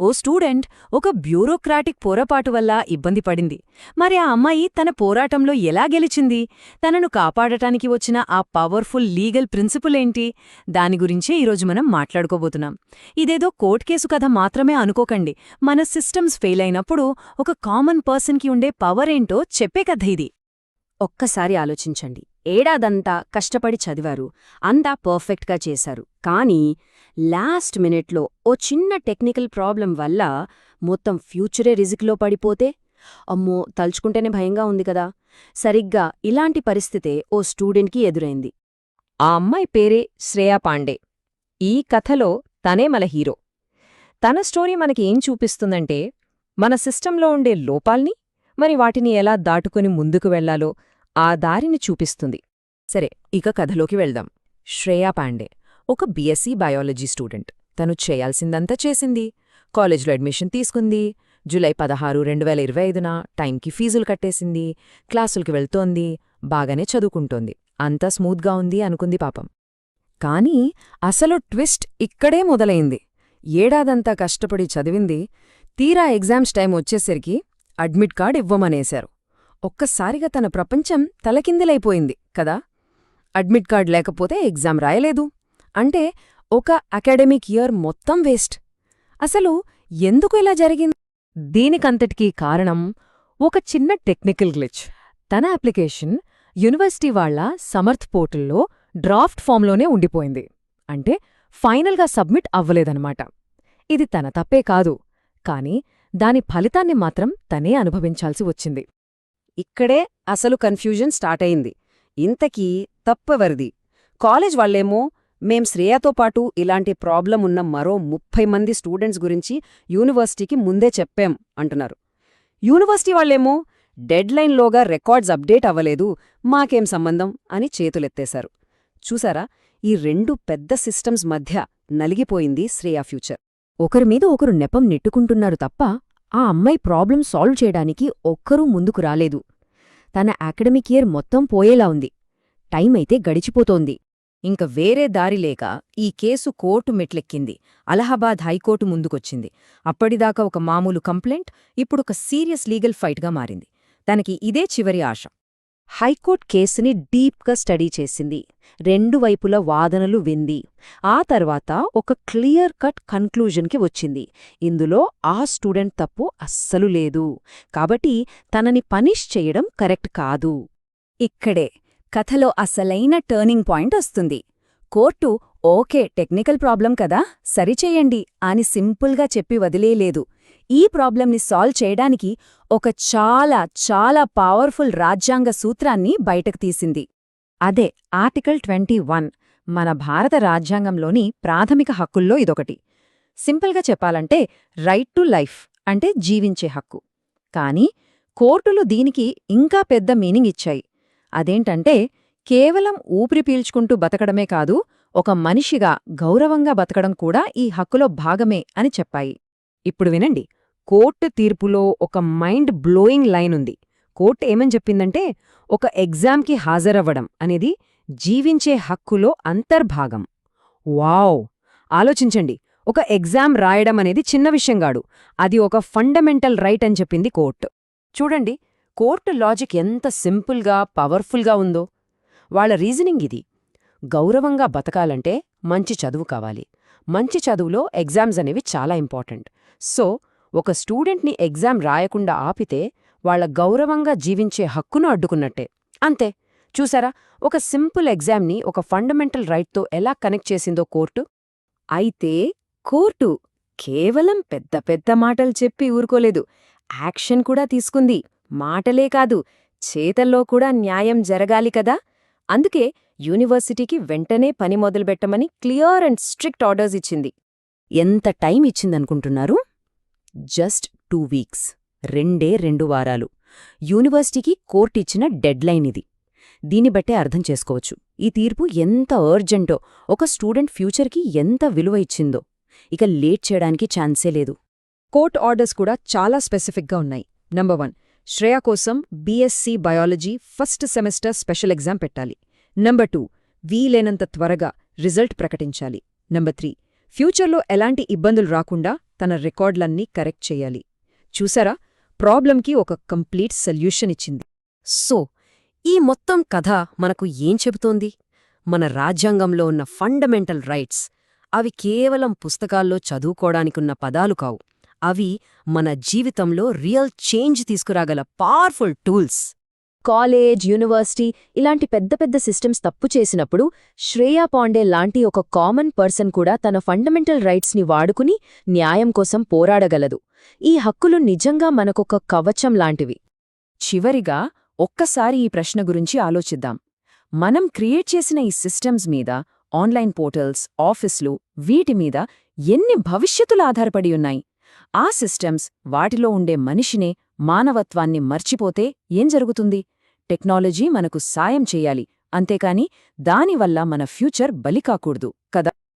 ఓ student ఒక bureaucratic పోరపాటు వల్ల ఇబ్బంది పడింది. మరి ఆ అమ్మాయి తన పోరాటంలో ఎలా గెలిచింది? తనను కాపాడటానికి వచ్చిన ఆ పవర్ఫుల్ లీగల్ ప్రిన్సిపుల్ ఏంటి? దాని గురించే ఈరోజు మనం మాట్లాడుకోబోతున్నాం. ఇదేదో కోర్ట్ కేసు కథ మాత్రమే అనుకోకండి. మన సిస్టమ్స్ ఫెయిల్ అయినప్పుడు ఒక కామన్ పర్సన్కి ఉండే పవర్ ఏంటో చెప్పే కథ ఇది. ఒక్కసారి ఆలోచించండి. ఏడాదంతా కష్టపడి చదివారు. అంతా పర్ఫెక్ట్గా చేశారు. కానీ లాస్ట్ మినిట్లో ఓ చిన్న టెక్నికల్ ప్రాబ్లం వల్ల మొత్తం ఫ్యూచరే రిజిక్లో పడిపోతే అమ్మో తలుచుకుంటేనే భయంగా ఉంది కదా. సరిగ్గా ఇలాంటి పరిస్థితే ఓ స్టూడెంట్కి ఎదురైంది. ఆ అమ్మాయి పేరే శ్రేయా పాండే. ఈ కథలో తనే మన హీరో. తన స్టోరీ మనకి ఏం చూపిస్తుందంటే మన సిస్టంలో ఉండే లోపాల్ని మరి వాటిని ఎలా దాటుకుని ముందుకు వెళ్ళాలో ఆ దారిని చూపిస్తుంది. సరే ఇక కథలోకి వెళ్దాం. శ్రేయా పాండే ఒక బీఎస్సీ బయాలజీ స్టూడెంట్. తను చేయాల్సిందంతా చేసింది. కాలేజ్లో అడ్మిషన్ తీసుకుంది. జూలై పదహారు రెండు వేల ఇరవై ఐదున టైంకి ఫీజులు కట్టేసింది. క్లాసులకి వెళ్తోంది. బాగానే చదువుకుంటోంది. అంతా స్మూత్గా ఉంది అనుకుంది పాపం. కానీ అసలు ట్విస్ట్ ఇక్కడే మొదలైంది. ఏడాదంతా కష్టపడి చదివింది. తీరా ఎగ్జామ్స్ టైం వచ్చేసరికి అడ్మిట్ కార్డ్ ఇవ్వమనేశారు. ఒక్కసారిగా తన ప్రపంచం తలకిందులైపోయింది కదా? అడ్మిట్ కార్డ్ లేకపోతే ఎగ్జామ్ రాయలేదు. అంటే ఒక అకాడమిక్ ఇయర్ మొత్తం వేస్ట్. అసలు ఎందుకు ఇలా జరిగింది? దీనికంతటికీ కారణం ఒక చిన్న టెక్నికల్ గ్లిచ్. తన అప్లికేషన్ యూనివర్సిటీ వాళ్ళ సమర్థ్ పోర్టల్లో డ్రాఫ్ట్ ఫామ్లోనే ఉండిపోయింది. అంటే ఫైనల్గా సబ్మిట్ అవ్వలేదన్నమాట. ఇది తన తప్పే కాదు. కాని దాని ఫలితాన్ని మాత్రం తనే అనుభవించాల్సి వచ్చింది. ఇక్కడే అసలు కన్ఫ్యూజన్ స్టార్ట్ అయింది. ఇంతకీ తప్పవరిది? కాలేజ్ వాళ్ళేమో మేం శ్రేయతో పాటు ఇలాంటి ప్రాబ్లం ఉన్న మరో ముప్పై మంది స్టూడెంట్స్ గురించి యూనివర్సిటీకి ముందే చెప్పాం అంటున్నారు. యూనివర్సిటీ వాళ్ళేమో డెడ్లైన్లోగా రికార్డ్స్ అప్డేట్ అవ్వలేదు మాకేం సంబంధం అని చేతులెత్తేశారు. చూసారా? ఈ రెండు పెద్ద సిస్టమ్స్ మధ్య నలిగిపోయింది శ్రేయా ఫ్యూచర్. ఒకరి మీద ఒకరు నెపం నెట్టుకుంటున్నారు తప్ప ఆ అమ్మాయి ప్రాబ్లం సాల్వ్ చేయడానికి ఒక్కరూ ముందుకు రాలేదు. తన అకాడమిక్ ఇయర్ మొత్తం పోయేలా ఉంది. టైం అయితే గడిచిపోతోంది. ఇంక వేరే దారి లేక ఈ కేసు కోర్టు మెట్లెక్కింది. అలహాబాద్ హైకోర్టు ముందుకొచ్చింది. అప్పటిదాకా ఒక మామూలు కంప్లైంట్ ఇప్పుడొక సీరియస్ లీగల్ ఫైట్గా మారింది. తనకి ఇదే చివరి ఆశ. హైకోర్ట్ కేసుని డీప్గా స్టడీ చేసింది. రెండు వైపుల వాదనలు వింది. ఆ తర్వాత ఒక క్లియర్ కట్ కన్క్లూజన్కి వచ్చింది. ఇందులో ఆ స్టూడెంట్ తప్పు అస్సలు లేదు. కాబట్టి తనని పనిష్ చేయడం కరెక్ట్ కాదు. ఇక్కడే కథలో అసలైన టర్నింగ్ పాయింట్ వస్తుంది. కోర్టు ఓకే టెక్నికల్ ప్రాబ్లం కదా సరిచేయండి అని సింపుల్గా చెప్పి వదిలేలేదు. ఈ ప్రాబ్లంని సాల్వ్ చేయడానికి ఒక చాలా చాలా పవర్ఫుల్ రాజ్యాంగ సూత్రాన్ని బయటకు తీసింది. అదే ఆర్టికల్ ట్వంటీ వన్ మన భారత రాజ్యాంగంలోని ప్రాథమిక హక్కుల్లో ఇదొకటి. సింపుల్గా చెప్పాలంటే రైట్ టు లైఫ్ అంటే జీవించే హక్కు. కానీ కోర్టులు దీనికి ఇంకా పెద్ద మీనింగ్ ఇచ్చాయి. అదేంటంటే కేవలం ఊపిరి పీల్చుకుంటూ బతకడమే కాదు ఒక మనిషిగా గౌరవంగా బతకడం కూడా ఈ హక్కులో భాగమే అని చెప్పాయి. ఇప్పుడు వినండి. కోర్టు తీర్పులో ఒక మైండ్ బ్లోయింగ్ లైన్ ఉంది. కోర్టు ఏమని చెప్పిందంటే ఒక ఎగ్జామ్కి హాజరవ్వడం అనేది జీవించే హక్కులో అంతర్భాగం. వావ్! ఆలోచించండి. ఒక ఎగ్జామ్ రాయడం అనేది చిన్న విషయంగాడు అది ఒక ఫండమెంటల్ రైట్ అని చెప్పింది కోర్టు చూడండి కోర్టు లాజిక్ ఎంత సింపుల్గా పవర్ఫుల్గా ఉందో. వాళ్ళ రీజనింగ్ ఇది. గౌరవంగా బతకాలంటే మంచి చదువు కావాలి. మంచి చదువులో ఎగ్జామ్స్ అనేవి చాలా ఇంపార్టెంట్. సో ఒక స్టూడెంట్ని ఎగ్జామ్ రాయకుండా ఆపితే వాళ్ళ గౌరవంగా జీవించే హక్కును అడ్డుకున్నట్టే. అంతే. చూసారా? ఒక సింపుల్ ఎగ్జామ్ని ఒక ఫండమెంటల్ రైట్తో ఎలా కనెక్ట్ చేసిందో కోర్టు? అయితే కోర్టు కేవలం పెద్ద పెద్ద మాటలు చెప్పి ఊరుకోలేదు. యాక్షన్ కూడా తీసుకుంది. మాటలే కాదు చేతల్లో కూడా న్యాయం జరగాలి కదా? అందుకే యూనివర్సిటీకి వెంటనే పని మొదలుపెట్టమని క్లియర్ అండ్ స్ట్రిక్ట్ ఆర్డర్స్ ఇచ్చింది. ఎంత టైం ఇచ్చిందనుకుంటున్నారు? జస్ట్ టూ వీక్స్ రెండే రెండు వారాలు. యూనివర్సిటీకి కోర్టిచ్చిన డెడ్లైన్ ఇది దీన్ని బట్టే అర్థం చేసుకోవచ్చు. ఈ తీర్పు ఎంత అర్జెంటో ఒక స్టూడెంట్ ఫ్యూచర్కి ఎంత విలువ ఇచ్చిందో. ఇక లేట్ చేయడానికి ఛాన్సే లేదు. కోర్ట్ ఆర్డర్స్ కూడా చాలా స్పెసిఫిక్గా ఉన్నాయి. నంబర్ వన్ శ్రేయ కోసం BSc biology first semester special exam పెట్టాలి. నంబర్ టూ వీలైనంత త్వరగా రిజల్ట్ ప్రకటించాలి. నంబర్ త్రీ ఫ్యూచర్లో ఎలాంటి ఇబ్బందులు రాకుండా తన రికార్డులన్నీ కరెక్ట్ చేయాలి. చూసారా? ప్రాబ్లంకి ఒక కంప్లీట్ సొల్యూషన్ ఇచ్చింది. సో ఈ మొత్తం కథ మనకు ఏం చెబుతోంది? మన రాజ్యాంగంలో ఉన్న ఫండమెంటల్ రైట్స్ అవి కేవలం పుస్తకాల్లో చదువుకోడానికున్న పదాలు కావు. అవి మన జీవితంలో రియల్ చేంజ్ తీసుకురాగల పవర్ఫుల్ టూల్స్. కాలేజ్ యూనివర్సిటీ ఇలాంటి పెద్ద పెద్ద సిస్టమ్స్ తప్పు చేసినప్పుడు శ్రేయా పాండే లాంటి ఒక కామన్ పర్సన్ కూడా తన ఫండమెంటల్ రైట్స్ని వాడుకుని న్యాయం కోసం పోరాడగలదు. ఈ హక్కులు నిజంగా మనకొక కవచం లాంటివి. చివరిగా ఒక్కసారి ఈ ప్రశ్న గురించి ఆలోచిద్దాం. మనం క్రియేట్ చేసిన ఈ సిస్టమ్స్ మీద ఆన్లైన్ పోర్టల్స్ ఆఫీస్లు వీటి మీద ఎన్ని భవిష్యత్తులు ఆధారపడి ఉన్నాయి? ఆ సిస్టమ్స్ వాటిలో ఉండే మనిషినే మానవత్వాన్ని మర్చిపోతే ఏం జరుగుతుంది? టెక్నాలజీ మనకు సాయం చెయ్యాలి అంతేకాని దానివల్ల మన ఫ్యూచర్ బలికాకూడదు కదా?